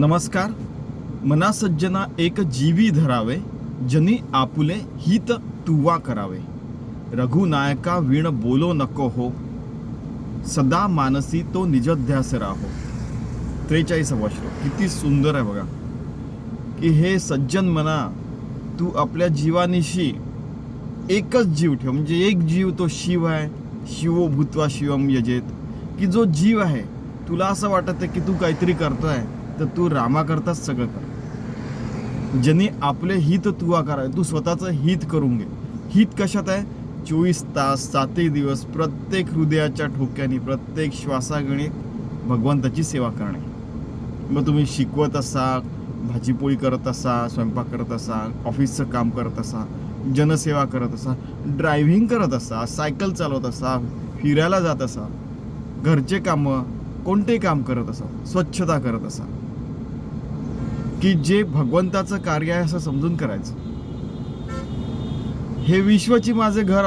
नमस्कार. मना सज्जना एक जीवी धरावे जनी आपुले हित तुवा करावे. रघुनायका वीण बोलो नको हो. सदा मानसी तो निजध्यास राहो. त्रेचाळीसावा श्लोक. किती सुंदर आहे बघा. की हे सज्जन म्हणा तू आपल्या जीवानिशी एकच जीव ठेव. म्हणजे एक जीव तो शिव आहे. शिवो भूत्वा शिवम यजेत. की जो जीव आहे तुला असं वाटतं आहे की तू काहीतरी करतोय. तर तू रामाकरताच सगळं कर. ज्यांनी आपले हित तुवा करावे तू स्वतःचं हित करून घे. हित कशात आहे? चोवीस तास सातही दिवस प्रत्येक हृदयाच्या ठोक्याने प्रत्येक श्वासागणित भगवंताची सेवा करणे. मग तुम्ही शिकवत असा भाजीपोळी करत असा स्वयंपाक करत असा ऑफिसचं काम करत असा जनसेवा करत असा ड्रायव्हिंग करत असा सायकल चालवत असा फिरायला जात असा घरचे कामं कोणते काम करत असा स्वच्छता करत असा की जे भगवंताचं कार्य आहे असं समजून करायचं. हे विश्वची माझे घर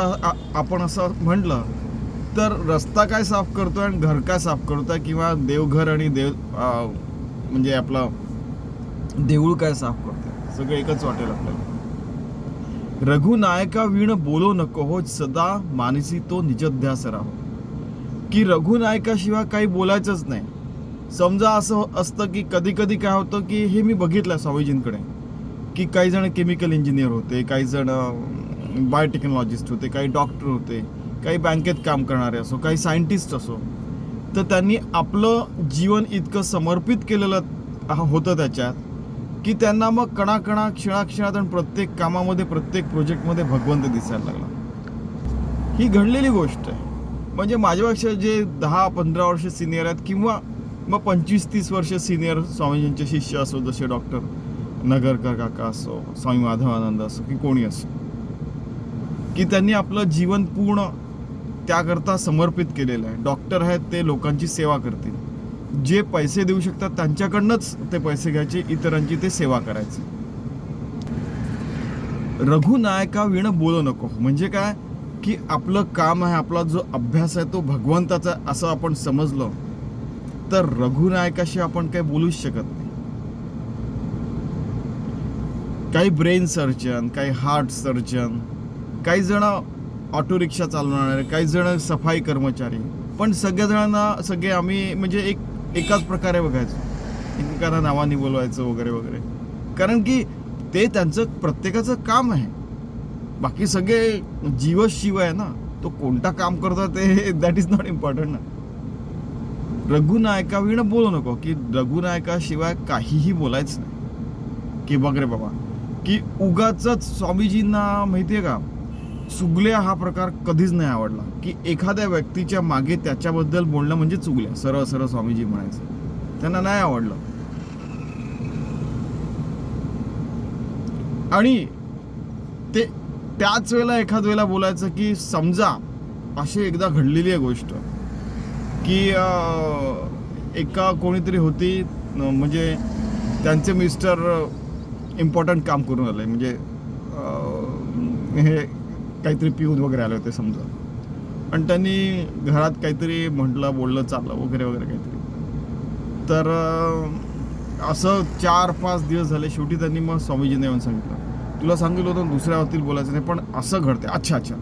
आपण असं म्हटलं तर रस्ता काय साफ करतो आणि घर काय साफ करतोय किंवा देवघर आणि देव म्हणजे आपलं देऊळ काय साफ करतोय? सगळं एकच वाटेल आपल्याला. रघुनायका वीण बोलो नको हो सदा मानसी तो निजध्यास राहो. की रघुनायकाशिवाय काही बोलायचंच नाही. समजा असं असतं की कधी कधी काय होतं की हे मी बघितलं स्वामीजींकडे की काही जण केमिकल इंजिनियर होते काही जण बायोटेक्नॉलॉजिस्ट होते काही डॉक्टर होते काही बँकेत काम करणारे असो काही सायंटिस्ट असो. तर त्यांनी आपलं जीवन इतकं समर्पित केलेलं होतं त्याच्यात की त्यांना मग कणाकणा क्षणाक्षणात आणि प्रत्येक कामामध्ये प्रत्येक प्रोजेक्टमध्ये भगवंत दिसायला लागला. ही घडलेली गोष्ट आहे. म्हणजे माझ्यापेक्षा जे दहा पंधरा वर्ष सिनियर आहेत किंवा मग पंचवीस तीस वर्ष सिनियर स्वामीजींचे शिष्य असो जसे डॉक्टर नगरकर काका असो स्वामी माधवानंद असो की कोणी असो की त्यांनी आपलं जीवन पूर्ण त्याकरता समर्पित केलेलं आहे. डॉक्टर आहेत ते लोकांची सेवा करतील. जे पैसे देऊ शकतात त्यांच्याकडनंच ते पैसे घ्यायचे इतरांची ते सेवा करायची. रघुनायका विण बोलू नको. म्हणजे काय? की आपलं काम आहे आपला जो अभ्यास आहे तो भगवंताचा असं आपण समजलं. तर रघुनायकाशी आपण काही बोलूच शकत नाही. काही ब्रेन सर्जन काही हार्ट सर्जन काही जण ऑटो रिक्षा चालवणारे काही जण सफाई कर्मचारी. पण सगळ्या जणांना सगळे आम्ही म्हणजे एक एकाच प्रकारे बघायचो. एकमेकांना नावाने बोलवायचं वगैरे वगैरे. कारण की ते त्यांचं प्रत्येकाचं काम आहे. बाकी सगळे जीवशिव आहे ना तो कोणता काम करतो ते दॅट इज नॉट इम्पॉर्टंट ना. रघुनायकाविण बोलू नको की रघुनायकाशिवाय काहीही बोलायचं नाही. की बघ रे बाबा की उगाच स्वामीजींना माहितीये का चुगल्या हा प्रकार कधीच नाही आवडला. की एखाद्या व्यक्तीच्या मागे त्याच्याबद्दल बोलणं म्हणजे चुगल्या सरळ सरळ स्वामीजी म्हणायचं. त्यांना नाही आवडलं. आणि ते त्याच वेळेला एखाद वेळेला बोलायचं की समजा अशी एकदा घडलेली आहे गोष्ट. की एका कोणीतरी होती म्हणजे त्यांचे मिस्टर इम्पॉर्टंट काम करून आले. म्हणजे हे काहीतरी पिऊन वगैरे आले होते समजा. आणि त्यांनी घरात काहीतरी म्हटलं बोललं चाललं वगैरे वगैरे काहीतरी. तर असं चार पाच दिवस झाले. शेवटी त्यांनी मग स्वामीजींना येऊन सांगितलं. तुला सांगितलं होतं दुसऱ्या वरती बोलायचं नाही पण असं घडते अच्छा अच्छा.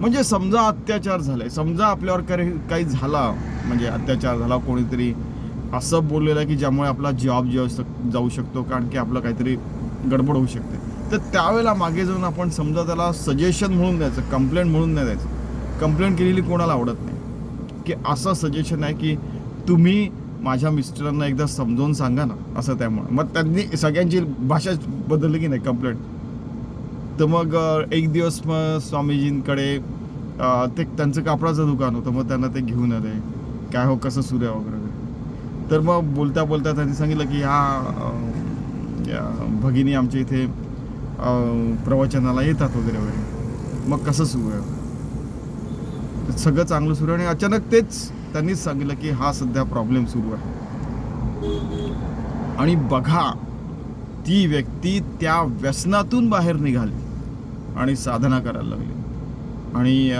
म्हणजे समजा अत्याचार झालाय समजा आपल्यावर काही काही झाला म्हणजे अत्याचार झाला कोणीतरी असं बोललेलं आहे की ज्यामुळे आपला जॉब जाऊ शक जाऊ शकतो कारण की आपलं काहीतरी गडबड होऊ शकते. तर त्यावेळेला मागे जाऊन आपण समजा त्याला सजेशन म्हणून द्यायचं कंप्लेंट म्हणून नाही द्यायचं. कंप्लेंट केलेली कोणाला आवडत नाही. की असं सजेशन आहे की तुम्ही माझ्या मिस्टरांना एकदा समजावून सांगा ना असं त्यामुळे. मग त्यांनी सगळ्यांची भाषाच बदलली की नाही कंप्लेंट तर मग एक दिवस मग स्वामीजींकडे ते त्यांचं कापडाचं दुकान होतं मग त्यांना ते घेऊन आले. काय हो कसं सुरू आहे वगैरे? तर मग बोलता बोलता त्यांनी सांगितलं की ह्या भगिनी आमच्या इथे प्रवचनाला येतात वगैरे वगैरे. मग कसं सुरू आहे? सगळं चांगलं सुरू आहे आणि अचानक तेच त्यांनीच सांगितलं की हा सध्या प्रॉब्लेम सुरू आहे. आणि बघा ती व्यक्ती त्या व्यसनातून बाहेर निघाली. आणि साधना करायला लागली. आणि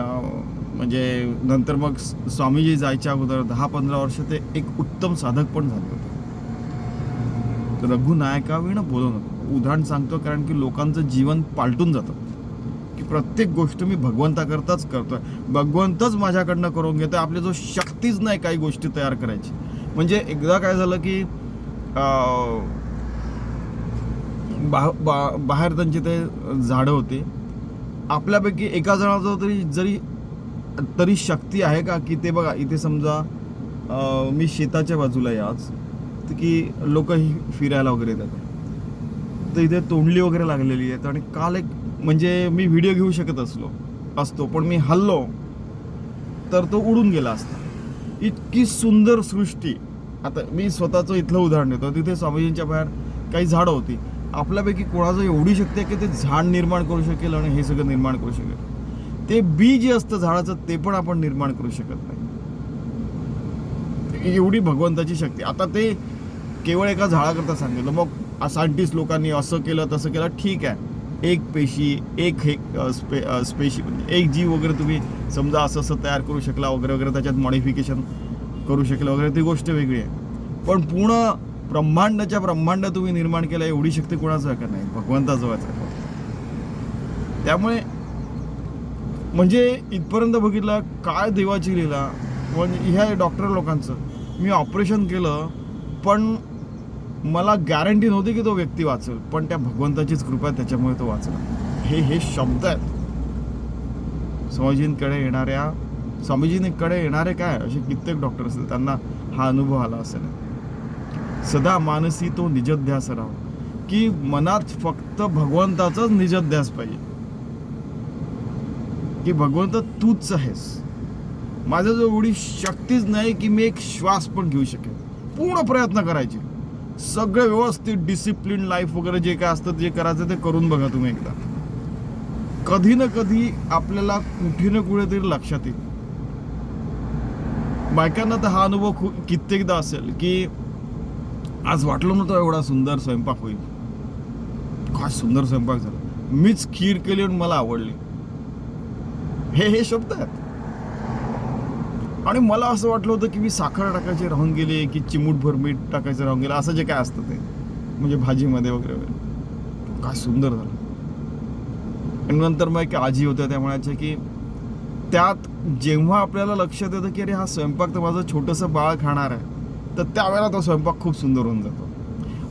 म्हणजे नंतर मग स्वामीजी जायच्या अगोदर दहा पंधरा वर्ष ते एक उत्तम साधक पण झाले होते. रघुनायकाविण बोलू नको उदाहरण सांगतो कारण की लोकांचं जीवन पालटून जातं. की प्रत्येक गोष्ट मी भगवंताकरताच करतोय. भगवंतच माझ्याकडनं करून घेतोय. आपली जो शक्तीच नाही काही गोष्टी तयार करायची. म्हणजे एकदा काय झालं की बा, बा बाहेर त्यांचे ते झाडं होती. आपल्यापैकी एका जणाचं तरी जरी तरी शक्ती आहे का की ते बघा इथे समजा मी शेताच्या बाजूला आहे आज की लोक फिरायला वगैरे येतात. तर इथे तोंडली वगैरे लागलेली आहेत आणि काल एक म्हणजे मी व्हिडिओ घेऊ शकत असलो असतो पण मी हल्लो तर तो उडून गेला असता. इतकी सुंदर सृष्टी. आता मी स्वतःचं इथलं उदाहरण देतो. तिथे स्वामीजींच्या बाहेर काही झाडं होती. आपल्यापैकी कोणाचं एवढी शक्ती आहे की ते झाड निर्माण करू शकेल आणि हे सगळं निर्माण करू शकेल. ते बी जे असतं झाडाचं ते पण आपण निर्माण करू शकत नाही. एवढी भगवंताची शक्ती. आता ते केवळ एका झाडाकरता सांगितलं. मग सायंटिस्ट लोकांनी असं केलं तसं केलं. ठीक आहे. एक पेशी एक हे स्पे स्पेशी म्हणजे एक जीव वगैरे तुम्ही समजा असं असं तयार करू शकला वगैरे वगैरे त्याच्यात मॉडिफिकेशन करू शकलं वगैरे ती गोष्ट वेगळी आहे. पण पूर्ण ब्रह्मांडाच्या ब्रह्मांड तुम्ही निर्माण केलं एवढी शक्ती कोणाचं आहे का नाही? भगवंताचं आहे त्यामुळे म्हणजे इथपर्यंत बघितलं काय देवाची लीला म्हणजे ह्या डॉक्टर लोकांचं. मी ऑपरेशन केलं पण मला गॅरंटी नव्हती की तो व्यक्ती वाचेल. पण त्या भगवंताचीच कृपा आहे, त्याच्यामुळे तो वाचला. हे हे शब्द आहेत. स्वामीजींकडे येणाऱ्या स्वामीजींकडे येणारे काय? असे कित्येक डॉक्टर असतील त्यांना हा अनुभव आला असेल. सदा मानसी तो निजध्यास राहा. की मनात फक्त भगवंताचाच निजध्यास पाहिजे. की भगवंत तूच आहेस. माझ्याजवळ एवढी शक्तीच नाही की मी एक श्वास पण घेऊ शकेन. पूर्ण प्रयत्न करायचे. सगळं व्यवस्थित डिसिप्लिन लाईफ वगैरे जे काय असतं जे करायचं ते करून बघा तुम्ही एकदा. कधी ना कधी आपल्याला कुठे ना कुठेतरी लक्षात येईल. बायकांना तर हा अनुभव खूप कित्येकदा असेल की आज वाटलं नव्हतं एवढा सुंदर स्वयंपाक होईल. काय सुंदर स्वयंपाक झाला. मीच खीर केली आणि मला आवडली. हे हे शब्द आहेत. आणि मला असं वाटलं होतं की मी साखर टाकायची राहून गेले की चिमूटभर मीठ टाकायचं राहून गेलं असं जे काय असतं ते. म्हणजे भाजीमध्ये वगैरे. वगैरे काय सुंदर झालं. आणि नंतर मग एक आजी होत्या त्या म्हणायच्या की त्यात जेव्हा आपल्याला लक्षात येतं की अरे हा स्वयंपाक तर माझं छोटंसं बाळ खाणार आहे तर त्यावेळेला तो स्वयंपाक खूप सुंदर होऊन जातो.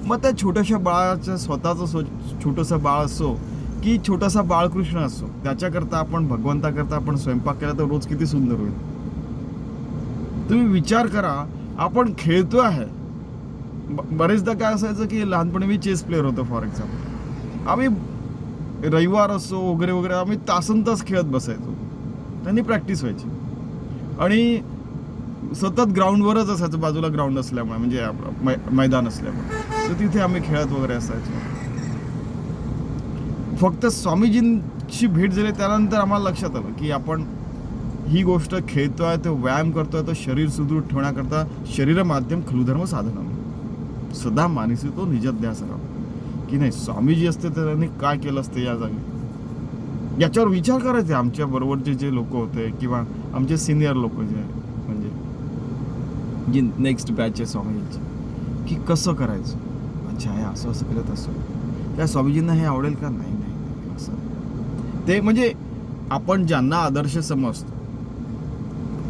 मग त्या छोट्याशा बाळाचं स्वतःचं सो छोटंसं बाळ असो की छोटासा बाळकृष्ण असो त्याच्याकरता आपण भगवंताकरता आपण स्वयंपाक केला तर रोज किती सुंदर होईल. तुम्ही विचार करा आपण खेळतो आहे. ब- बरेचदा काय असायचं की लहानपणी मी चेस प्लेअर होतो फॉर एक्झाम्पल आम्ही रविवार असो वगैरे वगैरे आम्ही तासन तास खेळत बसायचो. त्यांनी प्रॅक्टिस व्हायची. आणि सतत ग्राउंडवरच असायचं बाजूला ग्राउंड असल्यामुळे म्हणजे आपलं मै- मैदान असल्यामुळे. तर तिथे आम्ही खेळत वगैरे असायचो. फक्त स्वामीजींची भेट झाली त्यानंतर आम्हाला लक्षात आलं की आपण ही गोष्ट खेळतोय तो व्यायाम करतोय तो शरीर सुदृढ ठेवण्याकरता शरीर माध्यम खलुधर्म साधन सदा मानसी तो निजध्यास राव की नाही स्वामीजी असते तर त्यांनी काय केलं असतं या जागी? याच्यावर विचार करायचे आमच्या बरोबरचे जे लोक होते किंवा आमचे सिनियर लोक जे आहेत. जी नेक्स्ट बॅच आहे स्वामीजींची. की कसं करायचं? अच्छा हे असं असं केलं तसं त्या स्वामीजींना हे आवडेल का? नाही नाही नाही, असं. ते म्हणजे आपण ज्यांना आदर्श समजतो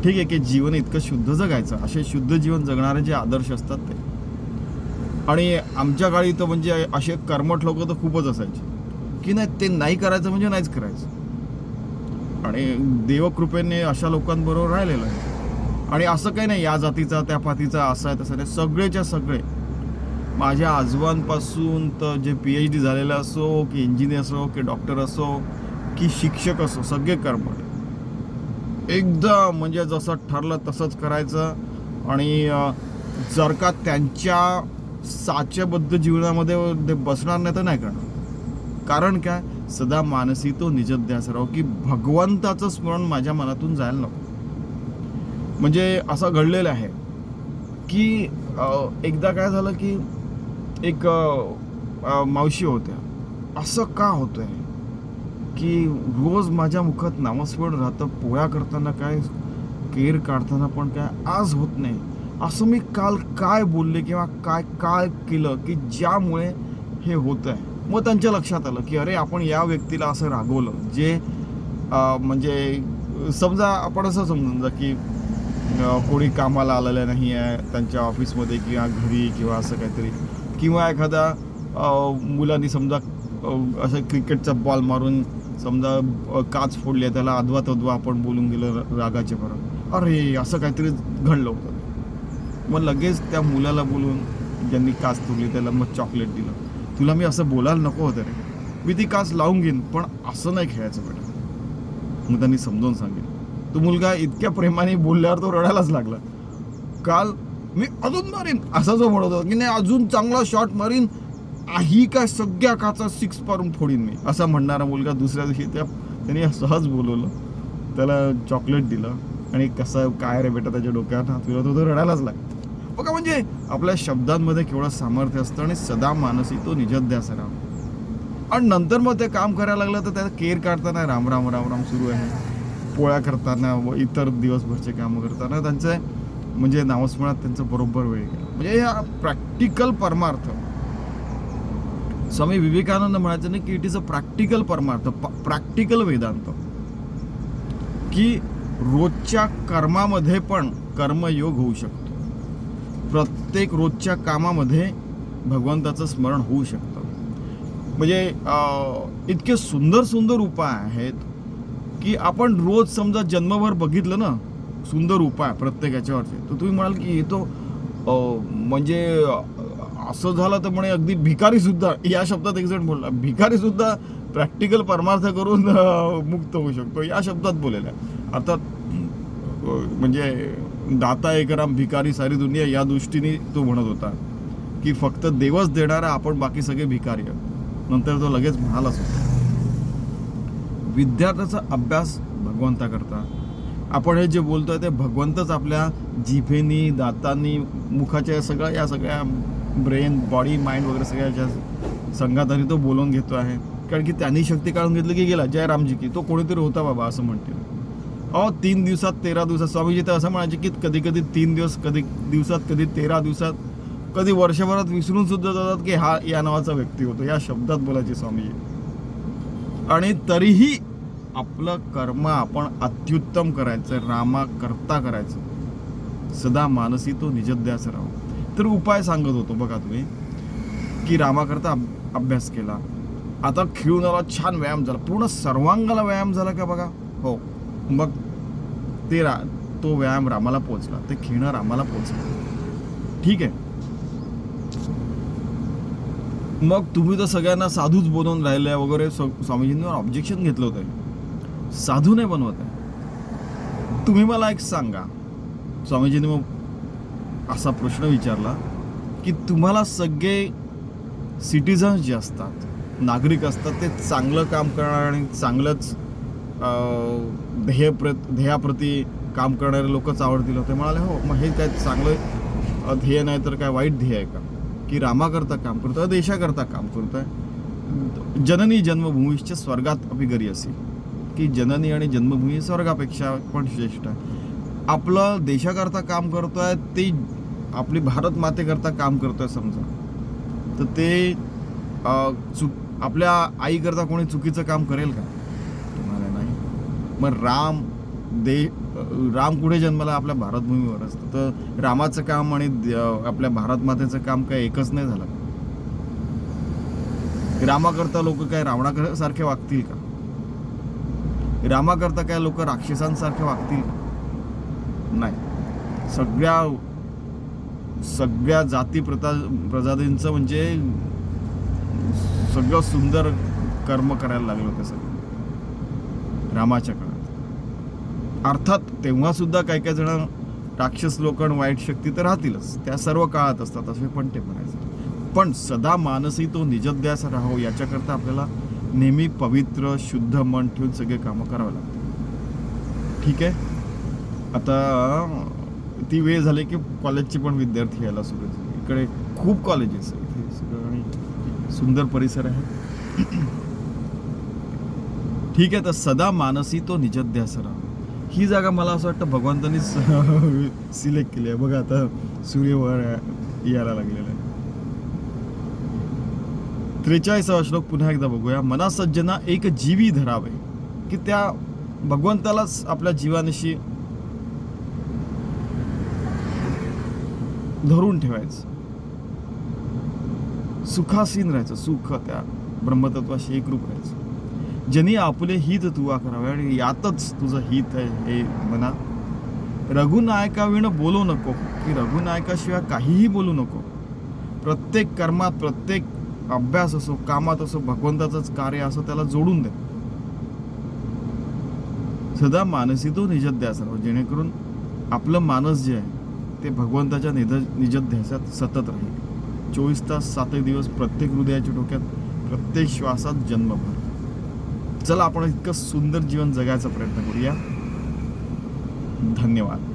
ठीक आहे की जीवन इतकं शुद्ध जगायचं असे शुद्ध जीवन जगणारे जे आदर्श असतात ते. आणि आमच्या काळी तर म्हणजे असे कर्मठ लोक तर खूपच असायचे. की नाही ते नाही करायचं म्हणजे नाहीच करायचं. आणि देवकृपेने अशा लोकांबरोबर राहिलेलं आहे. आणि असं काही नाही या जातीचा त्या पातीचा असा आहे तसं नाही सगळेच्या सगळे माझ्या आजोबांपासून तर जे पी एच डी झालेलं असो की इंजिनियर असो की डॉक्टर असो की शिक्षक असो सगळे कर्म एकदम म्हणजे जसं ठरलं तसंच करायचं. आणि जर का त्यांच्या साच्याबद्ध जीवनामध्ये ते बसणार नाही तर नाही करणार. कारण काय? सदा मानसी तो निजध्यास राव की भगवंताचं स्मरण माझ्या मनातून जायला नको. म्हणजे असं घडलेलं आहे की एकदा काय झालं की एक मावशी होत्या. असं का होतंय? की रोज माझ्या मुखात नामस्मरण राहतं पोळ्या करताना काय केर काढताना पण काय आज होत नाही. असं मी काल काय बोलले किंवा काय काय केलं की ज्यामुळे हे होत आहे मग त्यांच्या लक्षात आलं की अरे आपण या व्यक्तीला असं रागवलं. जे म्हणजे समजा आपण असं समजून जा की कोणी कामाला आलेलं नाही आहे त्यांच्या ऑफिसमध्ये किंवा घरी किंवा असं काहीतरी. किंवा एखादा मुलांनी समजा असं क्रिकेटचा बॉल मारून समजा काच फोडली आहे त्याला अधवा तद्वा आपण बोलून गेलं रागाचे परत अरे असं काहीतरी घडलं होतं. मग लगेच त्या मुलाला बोलून ज्यांनी काच तोडली त्याला मग चॉकलेट दिलं. तुला मी असं बोलायला नको होतं रे. मी ती काच लावून घेईन पण असं नाही खेळायचं बेटा मग त्यांनी समजावून सांगेन तो मुलगा इतक्या प्रेमाने बोलल्यावर तो रडायलाच लागला. काल मी अजून मारीन असा जो म्हणत होता की नाही अजून चांगला शॉट मारीन ही काय सगळ्या काचा सिक्स पारून फोडीन मी असा म्हणणारा मुलगा दुसऱ्या दिवशी त्या त्याने सहज बोलवलं. त्याला चॉकलेट दिलं आणि कसं काय रे बेटा त्याच्या डोक्यात हात फिरत होतो रडायलाच लागतं बघा म्हणजे आपल्या शब्दांमध्ये केवढं सामर्थ्य असतं आणि सदा मानसी तो निजध्यास राम. आणि नंतर मग ते काम करायला लागलं तर त्याला केअर काढताना राम राम राम राम सुरू आहे. पोळ्या करताना व इतर दिवसभरचे कामं करताना त्यांचे म्हणजे नावस्मरणात त्यांचं बरोबर वेळ गेला. म्हणजे या प्रॅक्टिकल परमार्थ. स्वामी विवेकानंद म्हणायचं ना की इट इज अ प्रॅक्टिकल परमार्थ प्रॅक्टिकल वेदांत. की रोजच्या कर्मामध्ये पण कर्मयोग होऊ शकतो. प्रत्येक रोजच्या कामामध्ये भगवंताचं स्मरण होऊ शकतं. म्हणजे इतके सुंदर सुंदर उपाय आहेत. की आपण रोज समजा जन्मभर बघितलं ना सुंदर उपाय प्रत्येक याच्यावरचे तर तुम्ही म्हणाल की हे तो म्हणजे असं झालं तर म्हणे अगदी भिकारी सुद्धा या शब्दात एक्झॅक्ट बोलला भिकारी सुद्धा प्रॅक्टिकल परमार्थ करून मुक्त होऊ शकतो या शब्दात बोलेला आहे अर्थात म्हणजे दाता एकराम भिकारी सारी दुनिया या दृष्टीने तो म्हणत होता की फक्त देवच देणारा आपण बाकी सगळे भिकारी आहोत. नंतर तो लगेच म्हणालाच होता विद्यार्थ्याचा अभ्यास भगवंता करता. आपण हे जे बोलतोय ते भगवंतच आपल्या जिभेनी दातांनी मुखाच्या सगळ्या या सगळ्या ब्रेन बॉडी माइंड वगैरे सगळ्याच्या संघातानी तो बोलवून घेतो आहे. कारण की त्यांनी शक्ती काढून घेतली की गेला जय रामजी की तो कोणीतरी होता बाबा असं म्हणतील. अहो तीन दिवसात तेरा दिवसात स्वामीजी तर असं म्हणायचे की कधी कधी तीन दिवस कधी दिवसात कधी तेरा दिवसात कधी वर्षभरात विसरून सुद्धा जातात की हा या नावाचा व्यक्ती होतो. या शब्दात बोलायचे स्वामीजी. आणि तरीही आपलं कर्म आपण अत्युत्तम करायचं रामा करता करायचं. सदा मानसी तो निजद्यास राहो. तर उपाय सांगत होतो बघा तुम्ही की रामाकरता अभ- अभ्यास केला. आता खेळून आला छान व्यायाम झाला. पूर्ण सर्वांगाला व्यायाम झाला का बघा? हो. मग ते रा तो व्यायाम रामाला पोचला ते खेळणं रामाला पोचलं ठीक आहे. मग तुम्ही तर सगळ्यांना साधूच बनवून राहिले वगैरे स्वामीजींवर ऑब्जेक्शन घेतलं होतं. साधू नाही बनवत आहे. तुम्ही मला एक सांगा. स्वामीजींनी मग असा प्रश्न विचारला की तुम्हाला सगळे सिटिझन्स जे असतात नागरिक असतात ते चांगलं काम करणार आणि चांगलंच ध्येयप्र ध्येय ध्येयाप्रती काम करणारे लोकच आवडतील. होते म्हणाले हो मग हे काय चांगलं ध्येय नाही तर काय वाईट ध्येय आहे का? की रामाकरता काम करतोय देशाकरता काम करतोय. जननी जन्मभूमीच्या स्वर्गात अभि असेल. असे की जननी आणि जन्मभूमी स्वर्गापेक्षा पण श्रेष्ठ आहे. आपलं देशाकरता काम करतोय ते आपली भारत मातेकरता काम करतोय समजा. तर ते चुक आपल्या आईकरता कोणी चुकीचं काम करेल का? तुम्हाला नाही. मग राम दे राम कुठे जन्माला? आपल्या भारतभूमीवर असतं. तर रामाचं काम आणि आपल्या भारत मातेचं काम काय एकच नाही झालं? रामाकरता लोक काय रावणा सारखे वागतील का? रामाकरता काय लोक राक्षसांसारखे वागतील नाही. सगळ्या सगळ्या जाती प्रता प्रजातींचं म्हणजे सगळं सुंदर कर्म करायला लागलं होतं सगळं. रामाच्या अर्थात तेव्हासुद्धा काही काही जण राक्षस लोक आणि वाईट शक्ती तर राहतीलच. त्या सर्व काळात असतात असे पण ते म्हणायचे. पण सदा मानसी तो निजद्यास राहो याच्याकरता आपल्याला नेहमी पवित्र शुद्ध मन ठेवून सगळे कामं करावं लागतात. ठीक आहे? आता ती वेळ झाली की कॉलेजचे पण विद्यार्थी यायला सुरू झाले. इकडे खूप कॉलेजेस आहेत इथे सगळं आणि सुंदर परिसर आहे. ठीक आहे तर सदा मानसी तो निजद्यास राहा. ही जागा मला असं वाटतं भगवंतानीच सिलेक्ट केली आहे. बघा आता सूर्य वर यायला लागलेला आहे. त्रेचाळीसावा श्लोक पुन्हा एकदा बघूया. मना सज्जना एक जीवी धरावे. की त्या भगवंतालाच आपल्या जीवानिशी धरून ठेवायचं. सुखासीन राहायचं. सुख त्या ब्रह्मतत्वाशी एकरूप राहायचं. ज्यांनी आपले हित तुवा करावे आणि यातच तुझं हित आहे हे म्हणा. रघुनायकाविण बोलू नको की रघुनायकाशिवाय काहीही बोलू नको. प्रत्येक कर्मात प्रत्येक अभ्यास असो कामात असो भगवंताचंच कार्य असो त्याला जोडून दे. सदा मानसी तो निजत द्या सर्व जेणेकरून आपलं मानस जे आहे ते भगवंताच्या निध निजध्यासात सतत राहील. चोवीस तास सातही दिवस प्रत्येक हृदयाच्या डोक्यात प्रत्येक श्वासात जन्मभर चला आपण इतकं सुंदर जीवन जगायचा प्रयत्न करूया. धन्यवाद.